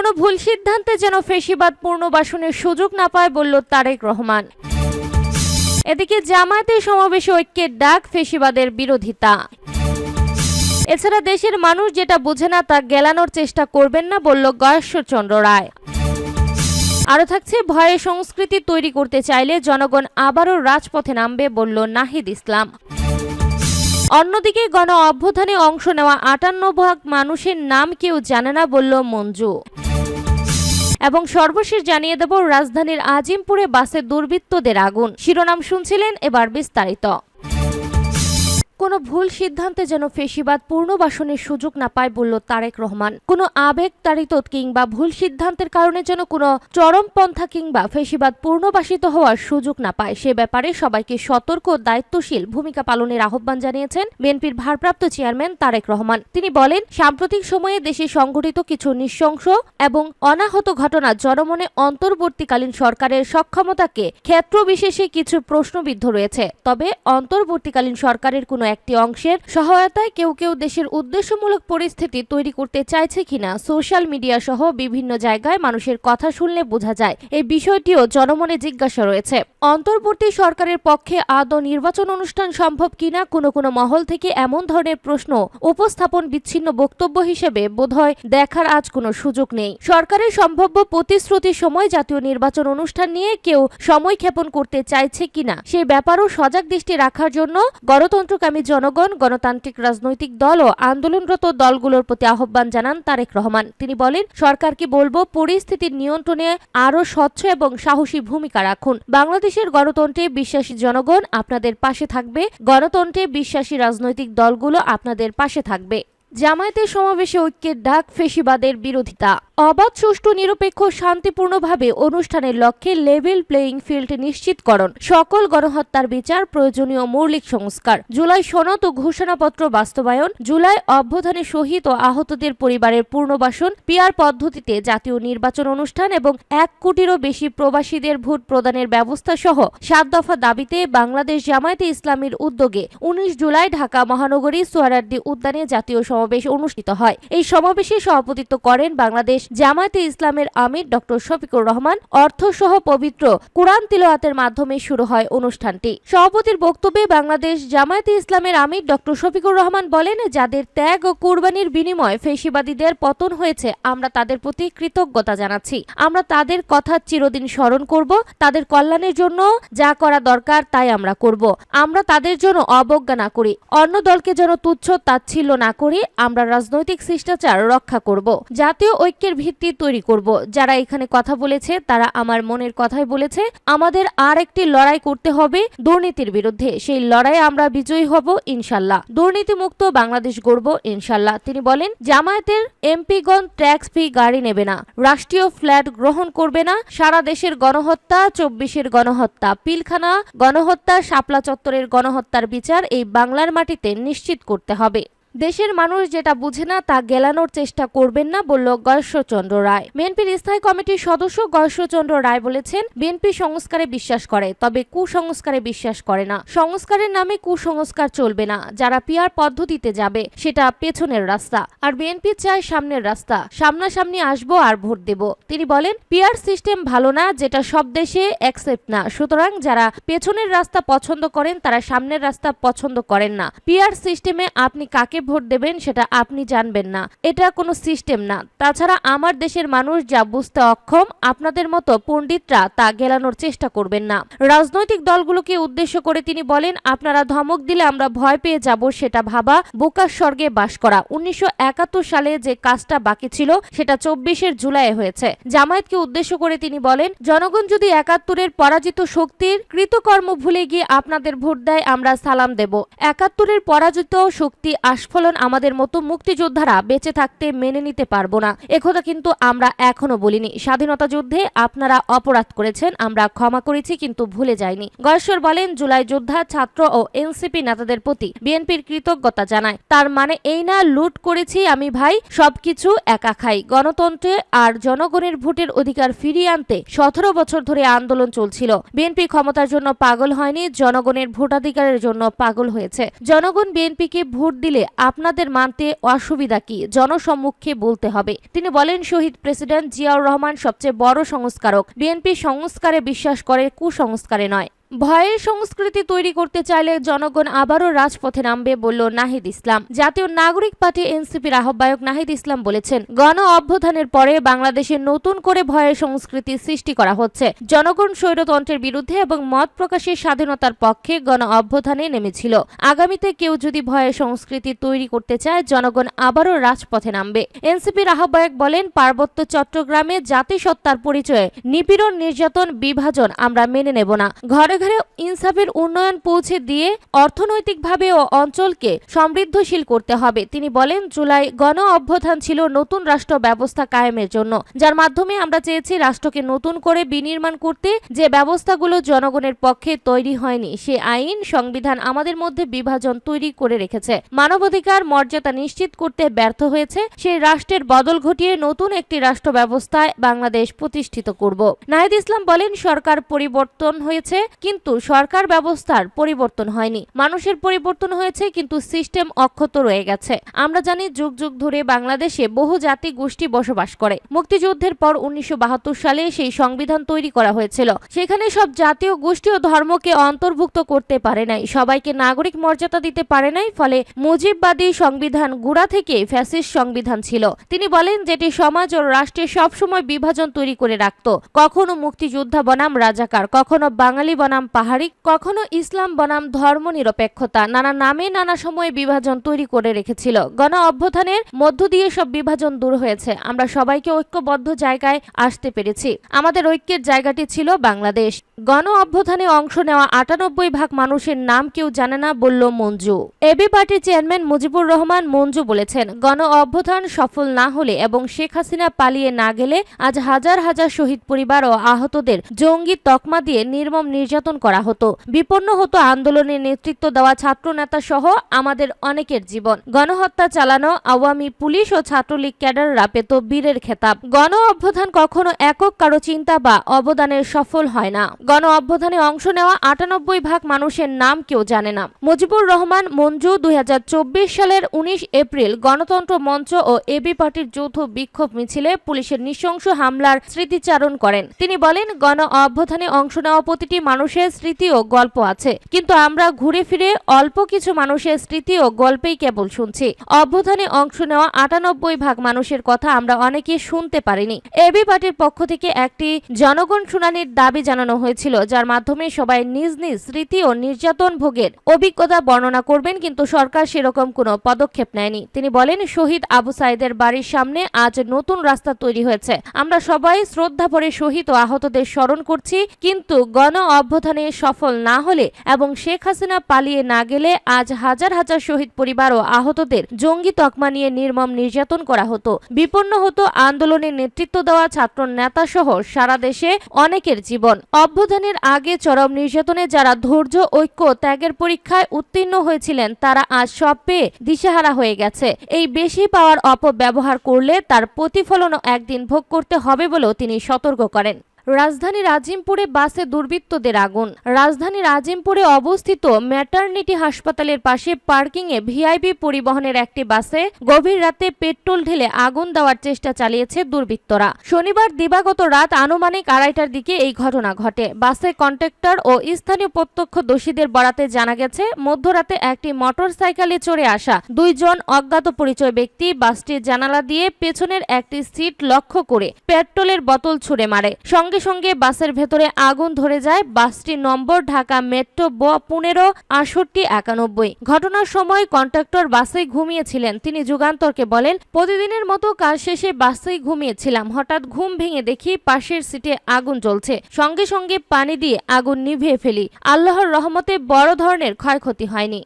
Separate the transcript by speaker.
Speaker 1: কোনো ভুল সিদ্ধান্তে যেন ফেসিবাদ পুনর্বাসনের সুযোগ না পায়, বলল তারেক রহমান। এদিকে জামায়াতে সমাবেশে ঐক্যের ডাক, ফেসিবাদের বিরোধিতা। এছাড়া দেশের মানুষ যেটা বোঝে না, তা গেলানোর চেষ্টা করবেন না, বলল গয়েশ্বরচন্দ্র রায়। আরও থাকছে, ভয়ে সংস্কৃতি তৈরি করতে চাইলে জনগণ আবারও রাজপথে নামবে, বলল নাহিদ ইসলাম। অন্যদিকে গণ অভ্যুত্থানে অংশ নেওয়া আটান্ন ভাগ মানুষের নাম কেউ জানে না, বলল মঞ্জু। এবং সর্বশেষ জানিয়ে দেব রাজধানীর আজিমপুরে বাসে দুর্বৃত্তদের আগুন। শিরোনাম শুনছিলেন এবার বিস্তারিত। কোনো ভুল সিদ্ধান্তে যেন ফেসিবাদ পূর্ণবাসনের সুযোগ না পায় বলল তারেক রহমান। কোনো আবেগ তাড়িত কিংবা ভুল সিদ্ধান্তের কারণে যেন কোনো চরমপন্থা কিংবা ফেসিবাদ পুনর্বাসিত হওয়ার সুযোগ না পায়, সে ব্যাপারে সবাইকে সতর্ক ও দায়িত্বশীল ভূমিকা পালনের আহ্বান জানিয়েছেন বিএনপির ভারপ্রাপ্ত চেয়ারম্যান তারেক রহমান। তিনি বলেন, সাম্প্রতিক সময়ে দেশে সংঘটিত কিছু নৃশংস এবং অনাহত ঘটনা জনমনে অন্তর্বর্তীকালীন সরকারের সক্ষমতাকে ক্ষেত্র বিশেষে কিছু প্রশ্নবিদ্ধ রয়েছে। তবে অন্তর্বর্তীকালীন সরকারের কোনো একটি অংশের সহায়তায় কেউ কেউ দেশের উদ্দেশ্যমূলক পরিস্থিতি তৈরি করতে চাইছে কিনা, সোশ্যাল মিডিয়া সহ বিভিন্ন জায়গায় মানুষের কথা শুনলে বোঝা যায়। এই বিষয়টিও জনমনে জিজ্ঞাসা রয়েছে। অন্তর্বর্তী সরকারের পক্ষে আদৌ নির্বাচন অনুষ্ঠান সম্ভব কিনা, কোনো কোনো মহল থেকে এমন ধরনের প্রশ্ন উপস্থাপন বিচ্ছিন্ন বক্তব্য হিসেবে বোধহয় দেখার আজ কোনো সুযোগ নেই। সরকারের সম্ভাব্য প্রতিশ্রুতির সময় জাতীয় নির্বাচন অনুষ্ঠান নিয়ে কেউ সময় ক্ষেপণ করতে চাইছে কিনা সেই ব্যাপারও সজাগ দৃষ্টি রাখার জন্য গণতন্ত্রকামী জনগণ, গণতান্ত্রিক রাজনৈতিক দল ও আন্দোলনরত দলগুলোর প্রতি আহ্বান জানান তারেক রহমান। তিনি বলেন, সরকারকে বলব পরিস্থিতির নিয়ন্ত্রণে আরও স্বচ্ছ এবং সাহসী ভূমিকা রাখুন। বাংলাদেশের গণতন্ত্রে বিশ্বাসী জনগণ আপনাদের পাশে থাকবে, গণতন্ত্রে বিশ্বাসী রাজনৈতিক দলগুলো আপনাদের পাশে থাকবে। জামায়াতের সমাবেশে ঐক্যের ডাক ফেসিবাদের বিরোধিতা। অবাধ, সুষ্ঠু, নিরপেক্ষ, শান্তিপূর্ণভাবে অনুষ্ঠানের লক্ষ্যে লেভেল প্লেয়িং ফিল্ড নিশ্চিতকরণ, সকল গণহত্যার বিচার প্রয়োজনীয় মৌলিক সংস্কার। জুলাই সনদ ও ঘোষণাপত্র বাস্তবায়ন, জুলাই অভ্যুত্থানে শহীদ ও আহতদের পরিবারের পুনর্বাসন পিয়ার পদ্ধতিতে জাতীয় নির্বাচন অনুষ্ঠান এবং এক কোটিরও বেশি প্রবাসীদের ভোট প্রদানের ব্যবস্থা সহ সাত দফা দাবিতে বাংলাদেশ জামায়াতে ইসলামীর উদ্যোগে উনিশ জুলাই ঢাকা মহানগরী সোয়ারার্দি উদ্যানে জাতীয় সমাবেশ অনুষ্ঠিত হয়। এই সমাবেশে সভাপতিত্ব করেন বাংলাদেশ জামায়াতে ইসলামের আমির ডক্টর শফিকুর রহমান। অর্থসহ পবিত্র কোরআন তিলওয়াতের মাধ্যমে শুরু হয় অনুষ্ঠানটি। সভাপতির বক্তব্যে বাংলাদেশ জামায়াতে ইসলামের আমির ডক্টর শফিকুর রহমান বলেন, যাদের ত্যাগ ও কুরবানির বিনিময়ে ফেসিবাদীদের পতন হয়েছে, আমরা তাদের প্রতি কৃতজ্ঞতা জানাচ্ছি। আমরা তাদের কথা চিরদিন স্মরণ করব। তাদের কল্যাণের জন্য যা করা দরকার তাই আমরা করব। আমরা তাদের জন্য অবজ্ঞা না করি। অন্য দলকে যেন তুচ্ছ তাচ্ছিল্য না করি আমরা রাজনৈতিক শিষ্টাচার রক্ষা করব, জাতীয় ঐক্যের ভিত্তি তৈরি করব। যারা এখানে কথা বলেছে, তারা আমার মনের কথাই বলেছে, আমাদের আর একটি লড়াই করতে হবে দুর্নীতির বিরুদ্ধে। সেই লড়াইয়ে আমরা বিজয়ী হব, ইনশাল্লাহ। দুর্নীতি মুক্ত বাংলাদেশ গড়ব, ইনশাল্লাহ। তিনি বলেন, জামায়াতের এমপিগণ ট্যাক্স ফি গাড়ি নেবে না, রাষ্ট্রীয় ফ্ল্যাট গ্রহণ করবে না, সারা দেশের গণহত্যা, চব্বিশের গণহত্যা, পিলখানা গণহত্যা, শাপলা চত্বরের গণহত্যার বিচার এই বাংলার মাটিতে নিশ্চিত করতে হবে। দেশের মানুষ যেটা বুঝে না, তা গেলানোর চেষ্টা করবেন না বলল গয়েশ্বরচন্দ্র রায়। বিএনপির স্থায়ী কমিটির সদস্য গয়েশ্বরচন্দ্র রায় বলেছেন, বিএনপি সংস্কারে বিশ্বাস করে, তবে কুসংস্কারে বিশ্বাস করে না। সংস্কারের নামে কুসংস্কার চলবে না, যারা পিয়ার পদ্ধতিতে যাবে, সেটা পেছনের রাস্তা। আর বিএনপি চায় সামনের রাস্তা, সামনাসামনি আসব আর ভোট দেব। তিনি বলেন, পিয়ার সিস্টেম ভালো না, যেটা সব দেশে অ্যাকসেপ্ট না। সুতরাং যারা পেছনের রাস্তা পছন্দ করেন, তারা সামনের রাস্তা পছন্দ করেন না। পিয়ার সিস্টেমে আপনি কাকে ভোট দেবেন সেটা আপনি জানবেন না। এটা কোনো সিস্টেম না। তাছাড়া আমার দেশের মানুষ যা বুঝতে অক্ষম, আপনাদের মতো পণ্ডিতরা তা গেলানোর চেষ্টা করবেন না। রাজনৈতিক দলগুলোকে উদ্দেশ্য করে তিনি বলেন, আপনারা ধমক দিলে আমরা ভয় পেয়ে যাব সেটা ভাবা বোকার স্বর্গে বাস করা। উনিশশো সালে যে কাজটা বাকি ছিল, সেটা চব্বিশের জুলাই হয়েছে। জামায়াতকে উদ্দেশ্য করে তিনি বলেন, জনগণ যদি একাত্তরের পরাজিত শক্তির কৃতকর্ম ভুলে গিয়ে আপনাদের ভোট দেয়, আমরা সালাম দেব। একাত্তরের পরাজিত শক্তি আস্ফলন আমাদের মতো মুক্তিযোদ্ধারা বেঁচে থাকতে মেনে নিতে পারব না। একথা কিন্তু আমরা এখনও বলিনি। স্বাধীনতা যুদ্ধে আপনারা অপরাধ করেছেন, আমরা ক্ষমা করেছি কিন্তু ভুলে যাইনি। গয়েশ্বর বলেন, জুলাই যোদ্ধা, ছাত্র ও এনসিপি নেতাদের প্রতি বিএনপির কৃতজ্ঞতা জানায়। তার মানে এই না, লুট করেছি আমি ভাই, সবকিছু একা খাই। গণতন্ত্রে আর জনগণের ভোটের অধিকার ফিরিয়ে আনতে সতেরো বছর ধরে আন্দোলন চলছিল। বিএনপি ক্ষমতার জন্য পাগল হয়নি, জনগণের ভোটাধিকারের জন্য পাগল হয়েছে। জনগণ বিএনপিকে ভোট দিলে আপনাদের মানতে অসুবিধা কি? জনসম্মুখে বলতে হবে। তিনি বলেন, শহীদ প্রেসিডেন্ট জিয়াউর রহমান সবচেয়ে বড় সংস্কারক। বিএনপি সংস্কারে বিশ্বাস করে, কুসংস্কারে নয়। ভয়ের সংস্কৃতি তৈরি করতে চাইলে জনগণ আবারও রাজপথে নামবে, বলল নাহিদ ইসলাম। জাতীয় নাগরিক পার্টি এনসিপির আহ্বায়ক নাহিদ ইসলাম বলেছেন, গণ অভ্যুত্থানের পরে বাংলাদেশে নতুন করে ভয়ের সংস্কৃতি সৃষ্টি করা হচ্ছে। জনগণ স্বৈরতন্ত্রের বিরুদ্ধে এবং মত প্রকাশের স্বাধীনতার পক্ষে গণ অভ্যুত্থানে নেমেছিল। আগামীতে কেউ যদি ভয়ের সংস্কৃতি তৈরি করতে চায়, জনগণ আবারও রাজপথে নামবে। এনসিপির আহ্বায়ক বলেন, পার্বত্য চট্টগ্রামে জাতিসত্তার পরিচয়ে নিপীড়ন, নির্যাতন, বিভাজন আমরা মেনে নেব না। ঘরে ঘরে ইনসাফের উন্নয়ন পৌঁছে দিয়ে অর্থনৈতিকভাবে ও অঞ্চলকে সমৃদ্ধশীল করতে হবে। তিনি বলেন, জুলাই গণ অভ্যুত্থান ছিল নতুন রাষ্ট্র ব্যবস্থা কায়েমের জন্য। যার মাধ্যমে আমরা চেয়েছি রাষ্ট্রকে নতুন করে বিনির্মাণ করতে। যে ব্যবস্থাগুলো জনগণের পক্ষে তৈরি হয়নি, সে আইন, সংবিধান আমাদের মধ্যে বিভাজন তৈরি করে রেখেছে। মানবাধিকার, মর্যাদা নিশ্চিত করতে ব্যর্থ হয়েছে। সেই রাষ্ট্রের বদল ঘটিয়ে নতুন একটি রাষ্ট্র ব্যবস্থায় বাংলাদেশ প্রতিষ্ঠিত করব। নাহিদ ইসলাম বলেন, সরকার পরিবর্তন হয়েছে। কিন্তু সরকার ব্যবস্থার পরিবর্তন হয়নি। মানুষের পরিবর্তন হয়েছে, কিন্তু সিস্টেম অক্ষত রয়ে গেছে। আমরা জানি, যুগ যুগ ধরে বাংলাদেশে বহু জাতি গোষ্ঠী বসবাস করে। মুক্তিযুদ্ধের পর উনিশশো সালে সেই সংবিধান তৈরি করা হয়েছিল। সেখানে সব জাতীয় গোষ্ঠী ও ধর্মকে অন্তর্ভুক্ত করতে পারে নাই। সবাইকে নাগরিক মর্যাদা দিতে পারে নাই, ফলে মুজিববাদী সংবিধান গুড়া থেকে ফ্যাসিস্ট সংবিধান ছিল। তিনি বলেন যেটি সমাজ ও রাষ্ট্রে সবসময় বিভাজন তৈরি করে রাখত। কখনো মুক্তিযোদ্ধা বনাম রাজাকার, কখনো বাঙালি বনাম পাহাড়ি, কখনো ইসলাম বনাম ধর্ম নিরপেক্ষতা, নানা নামে নানা সময়ে বিভাজন তৈরি করে রেখেছিল। গণ অভ্যুত্থানের মধ্য দিয়ে সব বিভাজন দূর হয়েছে। আমরা সবাইকে ঐক্যবদ্ধ জায়গায় আসতে পেরেছি। আমাদের ঐক্যের জায়গাটি ছিল বাংলাদেশ। গণ অভ্যুত্থানে অংশ নেওয়া আটানব্বই ভাগ মানুষের নাম কেউ জানে না, বলল মঞ্জু। এবি পার্টির চেয়ারম্যান মুজিবুর রহমান মঞ্জু বলেছেন, গণ অভ্যুত্থান সফল না হলে এবং শেখ হাসিনা পালিয়ে না গেলে আজ হাজার হাজার শহীদ পরিবার ও আহতদের জঙ্গি তকমা দিয়ে নির্মম নির্যাতন করা হতো। বিপন্ন হতো আন্দোলনের নেতৃত্ব দেওয়া ছাত্র নেতা সহ আমাদের অনেকের জীবন। গণহত্যা চালানো আওয়ামী পুলিশ ও ছাত্রলীগ ক্যাডাররা পেত বীরের খেতাব। গণ অভ্যুত্থান কখনো একক কারও চিন্তা বা অবদানের সফল হয় না। গণ অভ্যুত্থানে অংশ নেওয়া আটানব্বই ভাগ মানুষের নাম কেউ জানে না। মুজিবুর রহমান, মঞ্জু দুই হাজার চব্বিশ সালের উনিশ এপ্রিল গণতন্ত্র মঞ্চ ও এবি পার্টির যৌথ বিক্ষোভ মিছিলে পুলিশের নৃশংস হামলার স্মৃতিচারণ করেন। তিনি বলেন, গণ অভ্যুত্থানে অংশ নেওয়া প্রতিটি মানুষের স্মৃতি ও গল্প আছে। কিন্তু আমরা ঘুরে ফিরে অল্প কিছু মানুষের স্মৃতি ও গল্পেই কেবল শুনছি। অভ্যুত্থানে অংশ নেওয়া আটানব্বই ভাগ মানুষের কথা আমরা অনেকে শুনতে পারিনি। এবি পার্টির পক্ষ থেকে একটি জনগণ শুনানির দাবি জানানো হয়েছিল, যার মাধ্যমে সবাই নিজ নিজ স্মৃতি ও নির্যাতন ভোগের অভিজ্ঞতা বর্ণনা করবেন, কিন্তু সরকার সেরকম কোনো পদক্ষেপ নেয়নি। তিনি বলেন, শহীদ আবু সাইদের বাড়ির সামনে আজ নতুন রাস্তা তৈরি হয়েছে। আমরা সবাই শ্রদ্ধা ভরে শহীদ ও আহতদের স্মরণ করছি, কিন্তু গণ অভ্যুত্থানে সফল না হলে এবং শেখ হাসিনা পালিয়ে না গেলে আজ হাজার হাজার শহীদ পরিবার ও আহতদের জঙ্গি তকমা নিয়ে নির্মম নির্যাতন করা হতো। বিপন্ন হতো আন্দোলনের নেতৃত্ব দেওয়া ছাত্র নেতা সহ সারা দেশে অনেকের জীবন। অভ্যুত্থানের আগে চরম নির্যাতনে যারা ধৈর্য, ঐক্য ত্যাগের পরীক্ষায় উত্তীর্ণ হয়েছিলেন, তারা আজ সব পেয়ে দিশেহারা হয়ে গেছে। এই বেশি পাওয়ার অপব্যবহার করলে তার প্রতিফলনও একদিন ভোগ করতে হবে বলেও তিনি সতর্ক করেন। রাজধানীর আজিমপুরে বাসে দুর্বৃত্তদের আগুন। রাজধানীর আজিমপুরে অবস্থিত ম্যাটারনিটি হাসপাতালের পাশে পার্কিংয়ে ভিআইপি পরিবহনের একটি বাসে গভীর রাতে পেট্রোল ঢেলে আগুন দেওয়ার চেষ্টা চালিয়েছে দুর্বৃত্তরা। শনিবার দিবাগত রাত আনুমানিক আড়াইটার দিকে এই ঘটনা ঘটে। বাসে কন্ট্রাক্টর ও স্থানীয় প্রত্যক্ষদর্শীদের বরাতে জানা গেছে, মধ্যরাতে একটি মোটর সাইকেলে চড়ে আসা দুইজন অজ্ঞাত পরিচয় ব্যক্তি বাসটির জানালা দিয়ে পেছনের একটি সিট লক্ষ্য করে পেট্রোলের বোতল ছুড়ে মারে। সঙ্গে সঙ্গে বাসের ভেতরে আগুন ধরে যায়। বাসটি নম্বর ঢাকা মেট্রো ব পনেরো আটষট্টি একানব্বই। ঘটনার সময় কন্ট্রাক্টর বাসেই ঘুমিয়েছিলেন। তিনি যুগান্তরকে বলেন, প্রতিদিনের মতো কাজ শেষে বাসেই ঘুমিয়েছিলাম। হঠাৎ ঘুম ভেঙে দেখি পাশের সিটে আগুন জ্বলছে। সঙ্গে সঙ্গে পানি দিয়ে আগুন নিভিয়ে ফেলি। আল্লাহর রহমতে বড় ধরনের ক্ষয়ক্ষতি হয়নি।